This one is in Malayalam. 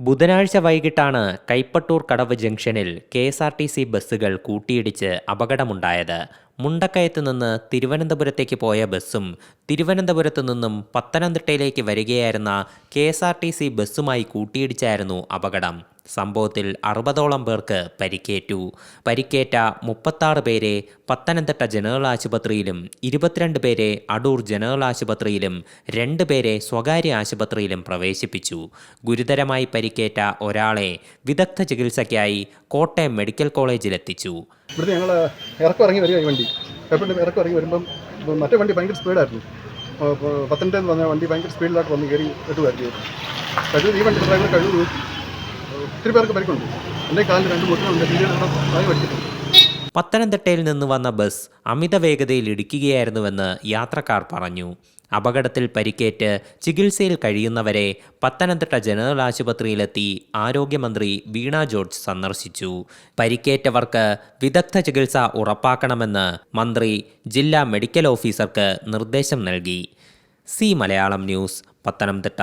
ബുധനാഴ്ച വൈകിട്ടാണ് കൈപ്പട്ടൂർ കടവ് ജംഗ്ഷനിൽ K S R T C ബസ്സുകൾ കൂട്ടിയിടിച്ച് അപകടമുണ്ടായത്. മുണ്ടക്കയത്ത് നിന്ന് തിരുവനന്തപുരത്തേക്ക് പോയ ബസ്സും തിരുവനന്തപുരത്തു നിന്നും പത്തനംതിട്ടയിലേക്ക് വരികയായിരുന്ന K S R T C ബസ്സുമായി കൂട്ടിയിടിച്ചായിരുന്നു അപകടം. സംഭവത്തിൽ അറുപതോളം പേർക്ക് പരിക്കേറ്റു. പരിക്കേറ്റ മുപ്പത്താറ് പേരെ പത്തനംതിട്ട ജനറൽ ആശുപത്രിയിലും ഇരുപത്തിരണ്ട് പേരെ അടൂർ ജനറൽ ആശുപത്രിയിലും രണ്ട് പേരെ സ്വകാര്യ ആശുപത്രിയിലും പ്രവേശിപ്പിച്ചു. ഗുരുതരമായി പരിക്കേറ്റ ഒരാളെ വിദഗ്ധ ചികിത്സയ്ക്കായി കോട്ടയം മെഡിക്കൽ കോളേജിലെത്തിച്ചു. എത്തിച്ചു ഞങ്ങൾ ഇറക്കം ഇറങ്ങി വരിക ഈ വണ്ടി. ഇറക്കം ഇറങ്ങി വരുമ്പം മറ്റേ വണ്ടി ഭയങ്കര സ്പീഡായിരുന്നു. അപ്പോൾ എന്ന് പറഞ്ഞ വണ്ടി ഭയങ്കര സ്പീഡിലായിട്ട് വന്ന് കയറി എട്ടുമായിരുന്നു കഴിവ് ഈ വണ്ടി ഡ്രൈവർ കഴിവ് ഒത്തിരി പേർക്ക് പരിക്കുണ്ട്. കാലിൽ രണ്ട് മുട്ടിനുണ്ട് പത്തനംതിട്ടയിൽ നിന്ന് വന്ന ബസ് അമിത വേഗതയിൽ ഇടിക്കുകയായിരുന്നുവെന്ന് യാത്രക്കാർ പറഞ്ഞു. അപകടത്തിൽ പരിക്കേറ്റ് ചികിത്സയിൽ കഴിയുന്നവരെ പത്തനംതിട്ട ജനറൽ ആശുപത്രിയിലെത്തി ആരോഗ്യമന്ത്രി വീണ ജോർജ് സന്ദർശിച്ചു. പരിക്കേറ്റവർക്ക് വിദഗ്ധ ചികിത്സ ഉറപ്പാക്കണമെന്ന് മന്ത്രി ജില്ലാ മെഡിക്കൽ ഓഫീസർക്ക് നിർദ്ദേശം നൽകി. C Malayalam news Pathanamthitta.